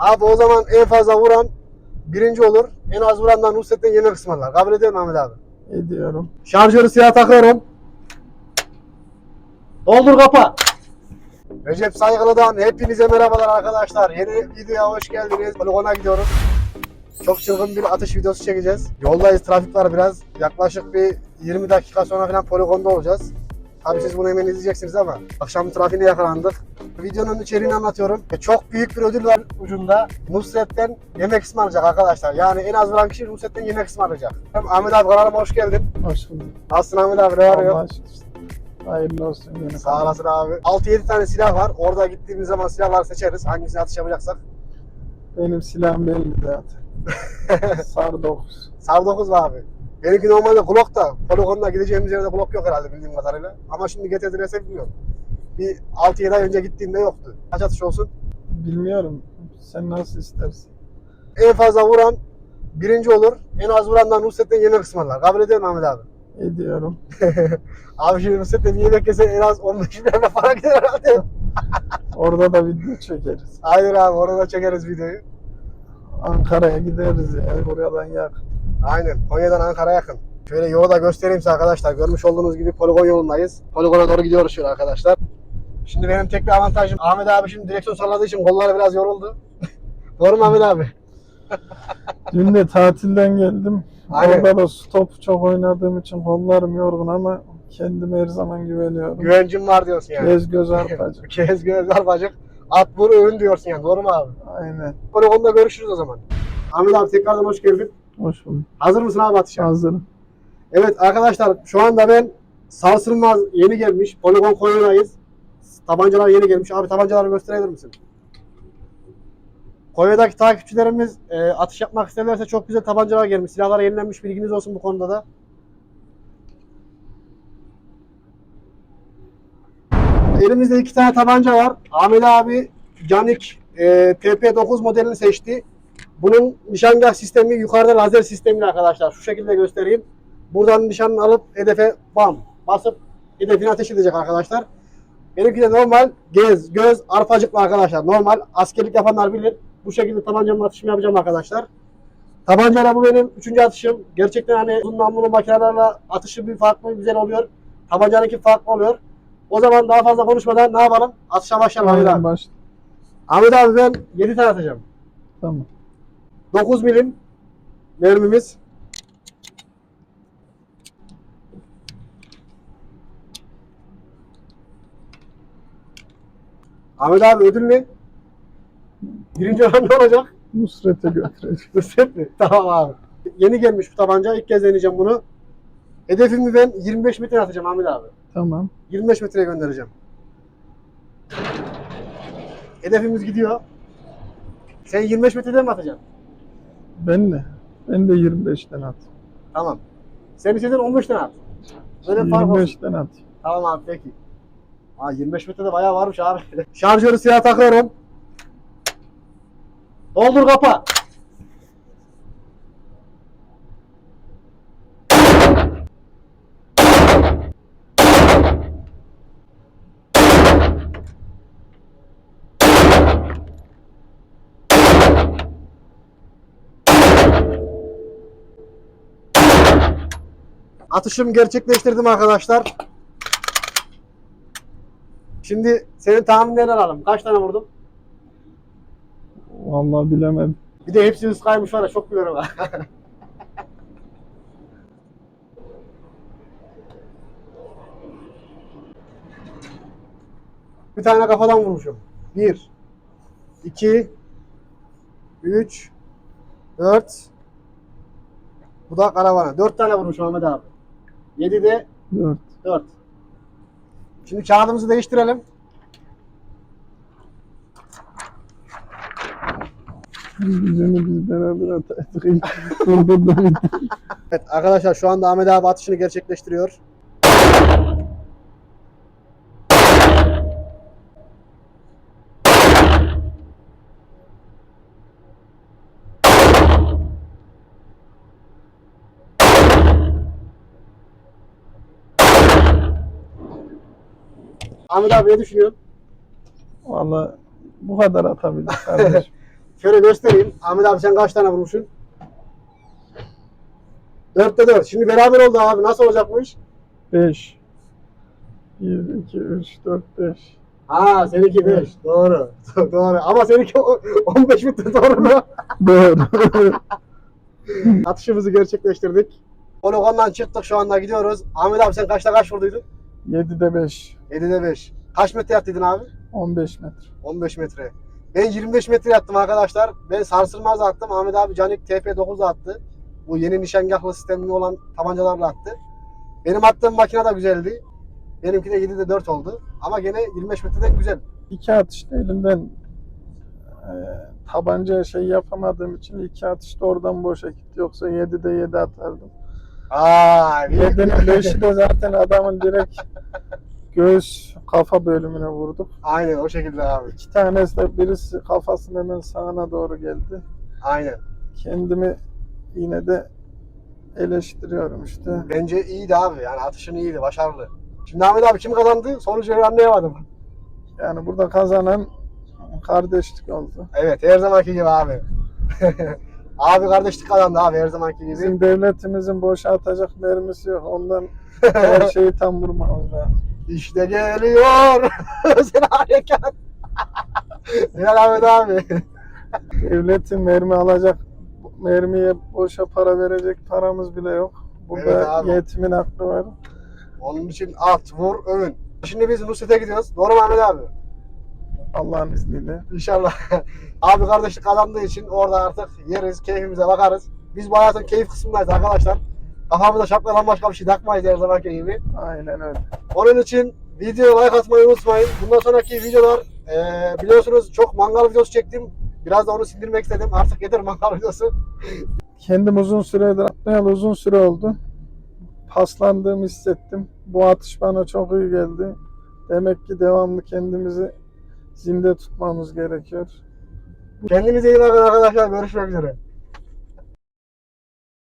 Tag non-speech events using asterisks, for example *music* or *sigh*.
Abi o zaman en fazla vuran birinci olur. En az vurandan Nusret'ten yemek ısmarlar. Kabul ediyor musun Ahmet abi? Ediyorum. Şarjörü silah takıyorum. Doldur kapa. Recep Saygılı'dan hepinize merhabalar arkadaşlar. Yeni videoya hoş geldiniz. Poligona gidiyoruz. Çok çılgın bir atış videosu çekeceğiz. Yoldayız, trafik var biraz. Yaklaşık bir 20 dakika sonra falan poligonda olacağız. Tabii siz bunu hemen izleyeceksiniz ama akşam trafiğine yakalandık. Videonun içeriğini anlatıyorum. E, Çok büyük bir ödül var ucunda. Nusret'ten yemek ısmarlayacak arkadaşlar. Yani en az vuran kişi Nusret'ten yemek ısmarlayacak. Ahmet abi kanalıma hoş geldin. Hoş bulduk. Nasılsın Ahmet abi? Ne aşkına. Hayırlı olsun yine. Sağ olasın abi. 6-7 tane silah var. Orada gittiğimiz zaman silahları seçeriz. Hangisini atış yapacaksak. Benim silahım belli zaten. *laughs* Sar 9. Sav 9 var abi. Benimki normalde Glock da. Poligonda gideceğimiz yerde Glock yok herhalde bildiğim kadarıyla. Ama şimdi getirdilerse bilmiyorum. Bir 6-7 ay önce gittiğimde yoktu. Kaç atış olsun? Bilmiyorum. Sen nasıl istersin? En fazla vuran birinci olur. En az vurandan Nusret'ten yemek ısmarlar. Kabul ediyor Ahmet abi? Ediyorum. *laughs* Abi şimdi Nusret'ten bir yemek yese en az 15 bin lira para gider herhalde. *laughs* Orada da video çekeriz. Hayır abi orada çekeriz videoyu. Ankara'ya gideriz ya. Buradan yakın. Aynen. Konya'dan Ankara yakın. Şöyle yolu da göstereyim size arkadaşlar. Görmüş olduğunuz gibi poligon yolundayız. Poligona doğru gidiyoruz şöyle arkadaşlar. Şimdi benim tek bir avantajım Ahmet abi şimdi direksiyon salladığı için kolları biraz yoruldu. *laughs* doğru mu Ahmet abi? *laughs* Dün de tatilden geldim. Aynen. Orada da stop çok oynadığım için kollarım yorgun ama kendime her zaman güveniyorum. Güvencim var diyorsun yani. Göz göz arpacı. Kez göz var bacık. *laughs* At vur ön diyorsun yani. Doğru mu abi? Aynen. Poligonda görüşürüz o zaman. Ahmet abi tekrardan hoş geldin. Hoş bulduk. Hazır mısın abi atışa? Hazırım. Evet arkadaşlar şu anda ben sarsılmaz yeni gelmiş. Poligon Konya'dayız. Tabancalar yeni gelmiş. Abi tabancaları gösterebilir misin? Konya'daki takipçilerimiz e, atış yapmak isterlerse çok güzel tabancalar gelmiş. Silahlar yenilenmiş bilginiz olsun bu konuda da. Elimizde iki tane tabanca var. Ahmet abi Canik e, TP9 modelini seçti. Bunun nişangah sistemi yukarıda lazer sistemli arkadaşlar. Şu şekilde göstereyim. Buradan nişanını alıp hedefe bam basıp hedefine ateş edecek arkadaşlar. Benimki de normal gez, göz, arpacıklı arkadaşlar. Normal askerlik yapanlar bilir. Bu şekilde tabancamın atışımı yapacağım arkadaşlar. Tabancayla bu benim üçüncü atışım. Gerçekten hani uzun namlulu makinelerle atışı bir farklı güzel oluyor. Tabancanınki farklı oluyor. O zaman daha fazla konuşmadan ne yapalım? Atışa başlayalım Ahmet abi. Ahmet abi ben 7 tane atacağım. Tamam. 9 milim mermimiz. Ahmet abi ödül ne? Birinci olan ne olacak? Nusret'e götüreceğim. *laughs* Nusret mi? Tamam abi. Yeni gelmiş bu tabanca. İlk kez deneyeceğim bunu. Hedefimi ben 25 metre atacağım Ahmet abi. Tamam. 25 metreye göndereceğim. Hedefimiz gidiyor. Sen 25 metreden mi atacaksın? Ben de. Ben de 25'ten at. Tamam. Sen istedin 15'ten at. Böyle bir fark olsun. 25'ten at. Tamam abi peki. Aa 25 metrede bayağı varmış abi. *laughs* Şarjörü silah takıyorum. Doldur kapa. Atışımı gerçekleştirdim arkadaşlar. Şimdi senin tahminlerini alalım. Kaç tane vurdum? Vallahi bilemedim. Bir de hepsi kaymış var ya çok biliyorum ha. *laughs* Bir tane kafadan vurmuşum. Bir, iki, üç, dört. Bu da karavana. Dört tane vurmuşum Ahmet abi. Yedi de 4. dört. Şimdi kağıdımızı değiştirelim. Biz beraber. *laughs* Evet arkadaşlar şu anda Ahmet abi atışını gerçekleştiriyor. Ahmet abi ne düşünüyorsun? Vallahi bu kadar atabilir kardeşim. *laughs* Şöyle göstereyim. Ahmet abi sen kaç tane vurmuşsun? Dörtte dört. Şimdi beraber oldu abi. Nasıl olacakmış? 5 1, 2, 3, 4, 5 Ha seninki 5. Doğru. *laughs* Doğru. Ama seninki o- 15 metre doğru mu? *laughs* Doğru. Atışımızı gerçekleştirdik. Poligondan çıktık şu anda gidiyoruz. Ahmet abi sen kaçta kaç vurduydun? 7'de 5 7'de 5. Kaç metre yaptıydın abi? 15 metre. 15 metre. Ben 25 metre attım arkadaşlar. Ben sarsılmaz attım. Ahmet abi Canik TP9 attı. Bu yeni nişangahlı sistemli olan tabancalarla attı. Benim attığım makine de güzeldi. Benimki de 7'de 4 oldu. Ama gene 25 metreden güzel. İki atışta elimden e, tabanca şey yapamadığım için iki atışta oradan boşa gitti. Yoksa 7'de 7 atardım. Aa, 7'nin 5'i de zaten adamın direkt göğüs kafa bölümüne vurduk. Aynen o şekilde abi. İki tanesi de birisi kafasının hemen sağına doğru geldi. Aynen. Kendimi yine de eleştiriyorum işte. Bence iyiydi abi. Yani atışın iyiydi, başarılı. Şimdi Ahmet abi kim kazandı? Sonucu anlayamadım. Yani burada kazanan kardeşlik oldu. Evet, her zamanki gibi abi. *laughs* abi kardeşlik kazandı abi her zamanki gibi. Bizim devletimizin boşa atacak mermisi yok. Ondan *laughs* her şeyi tam vurmamız lazım. İşte geliyor. *laughs* Sen harekat. Helal *laughs* Ahmet abi. Devletin mermi alacak, mermiye boşa para verecek paramız bile yok. Burada Evet abi. yetimin aklı var. Onun için at, vur, övün. Şimdi biz Nusret'e gidiyoruz. Doğru mu Ahmet abi? Allah'ın izniyle. İnşallah. *laughs* abi kardeşlik kazandığı için orada artık yeriz, keyfimize bakarız. Biz bu hayatın keyif kısmındayız arkadaşlar. Kafamıza şapkadan başka bir şey takmayız her zamanki gibi. Aynen öyle. Onun için videoya like atmayı unutmayın. Bundan sonraki videolar eee, biliyorsunuz çok mangal videosu çektim. Biraz da onu sindirmek istedim. Artık yeter mangal videosu. *laughs* Kendim uzun süredir atmayalı uzun süre oldu. Paslandığımı hissettim. Bu atış bana çok iyi geldi. Demek ki devamlı kendimizi zinde tutmamız gerekiyor. Kendinize iyi bakın arkadaşlar. Görüşmek üzere.